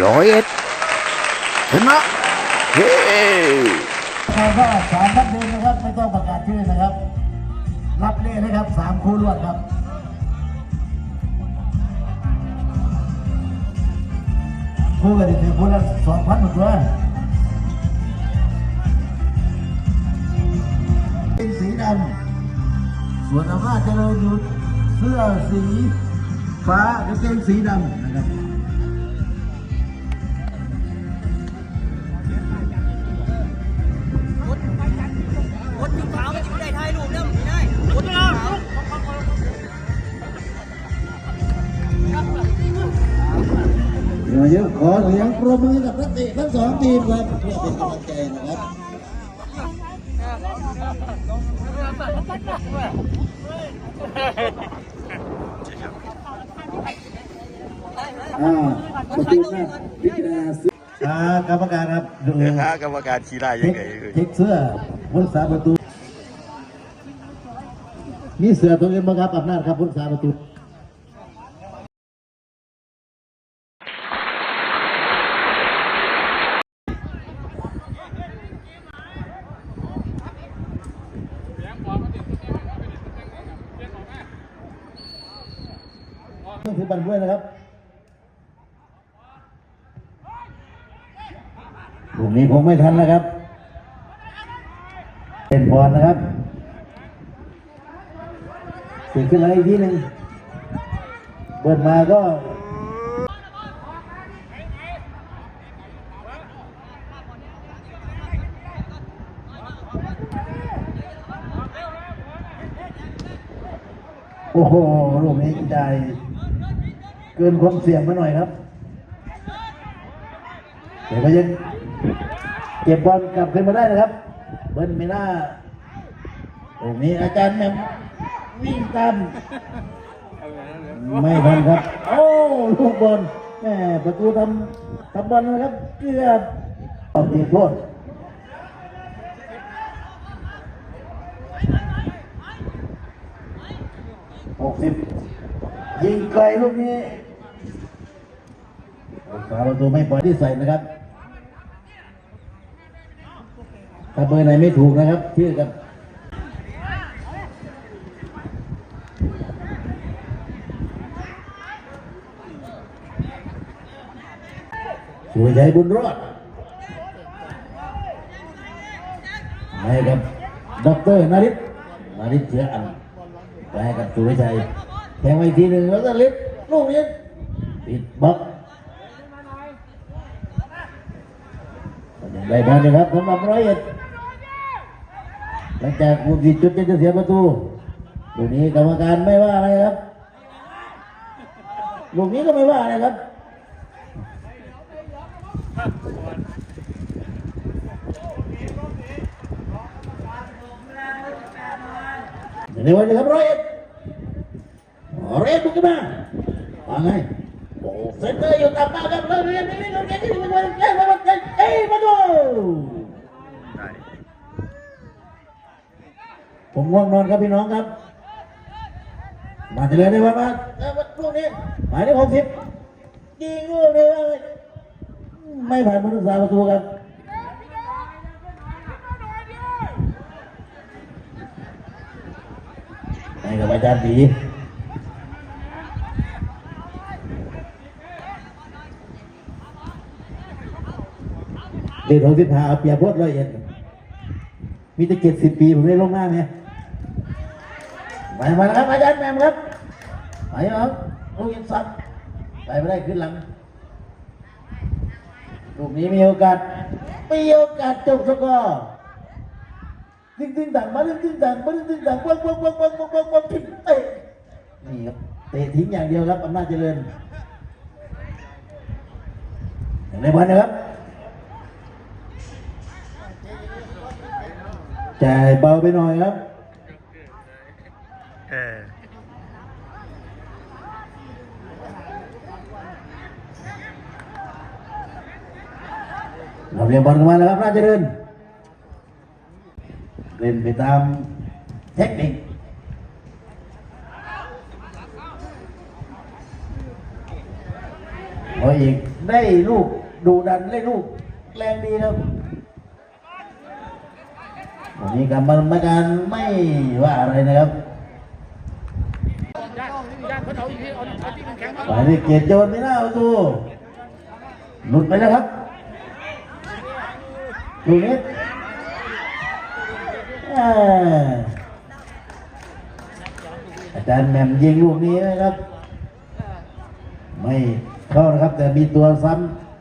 ร้อยเอ็ดชนะเฮ้ใครก็สามนัดเดินนะครับ ไม่ต้องประกาศชื่อนะครับ รับเล่นะครับสามคู่รวดครับคู่กันถือคู่ละสองพันหมดเลยเป็นสีดำส่วนอำนาจเจริญอยู่เสื้อสีฟ้ากางเกงสีดำนะครับ เดี๋ยวเยอะขอเสียงปรบมือกับนักเตะทั้งสองทีมครับเพื่อเป็นกำลังใจนะครับอ่าประตูหน้าพิจารณาเสื้ออ่ากรรมการครับดูเดี๋ยวหากรรมการชี้ได้ยัเช็งคไงเอ่ยเช็คเสื้อพุทธศาสตร์ประตูนี่เสือตัวนี้มั้งครับอำนาจครับพุทธศาสตร์ประตู ต้องถือบันด้วยนะครับกลุ่มนี้คงไม่ทันนะครับ เป็นบอลนะครับเกิดขึ้นแล้วอีกทีหนึ่งเปิดมาก็โอ้โหลูกนี้ได้ กินความเสี่ยงมาหน่อยครับแต่ก็ยังเก็บบอลกลับขึ้นมาได้นะครับ เบิ้ลไม่น่าตรงนี้อาจารย์แมมวิ่งตามไม่ทันครับ โอ้ลูกบอลแม่ประตูทำทำบอลนะครับเกือบเอาตีโทษหกสิบยิงไกลลูกนี้ สาประตูไม่ปล่อยที่ใส่นะครับถ้าเบอร์ไหนไม่ถูกนะครับชื่อกับสุริชัยบุญรอดให้กับด็อกเตอร์นาริศนาริศเชื้ออันไปกับสุริชัยแทงไปอีกทีหนึ่งแล้วก็ลิฟลูกนี้ติดบล็อกยัง ได้บอลนะครับสำหรับร้อยเอ็ดหลังจากบุกจิตจุดจะเสียประตูลูกนี้กรรมการไม่ว่าอะไรครับลูกนี้ก็ไม่ว่าอะไรครับในวันนี้ครับร้อยเอ็ดร้อยเอ็ดบุกมาว่าไงโอ้เซนเตอร์อยู่ตับมาครับร้อยเอ็ดนี่นี่นี่นี่นี่นี่นี่นี่เอ้ยมาดู ได้ ผมง่วงนอนครับพี่น้องครับ มาเฉลยได้ว่ามาเอ้ยลูกนี้หมายเลขหกสิบยิงลูกนี้ไม่ผ่านมนุษย์สาประตูครับให้กับอาจารย์ตีเด็กหกสิบห้าเอาเปรียบพวดร้อยเอ็ดมีแต่เจ็ดสิบปีผมได้ลงหน้าเนี่ย มามาแล้วครับอาจารย์แมมครับไปครับลูกยิงสับไปไม่ได้ขึ้นหลังลูกนี้มีโอกาสมีโอกาสจบสกอร์ดึงดึงดังมาดึงดึงดังมาดึงดึงดังวังวังวังวังวังวังวังทิ้งเตะนี่ครับเตะทิ้งอย่างเดียวครับอำนาจเจริญอย่างในบอลนะครับจ่ายเบาไปหน่อยครับ เออเราเรียนบอลกันมาแล้วครับน่าจะเดินเล่นไปตามเทคนิคโอ้ยอีกได้ลูกดูดันได้ลูกแรงดีครับวันนี้กรรมการไม่ว่าอะไรนะครับ ฝ่ายที่เกียรติโจนไม่น่าประตูหลุดไปแล้วครับลูกนี้อ่าอาจารย์แหม่มยิงลูกนี้นะครับ ไม่เข้านะครับ แต่มีตัวซ้ำ